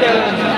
দেখা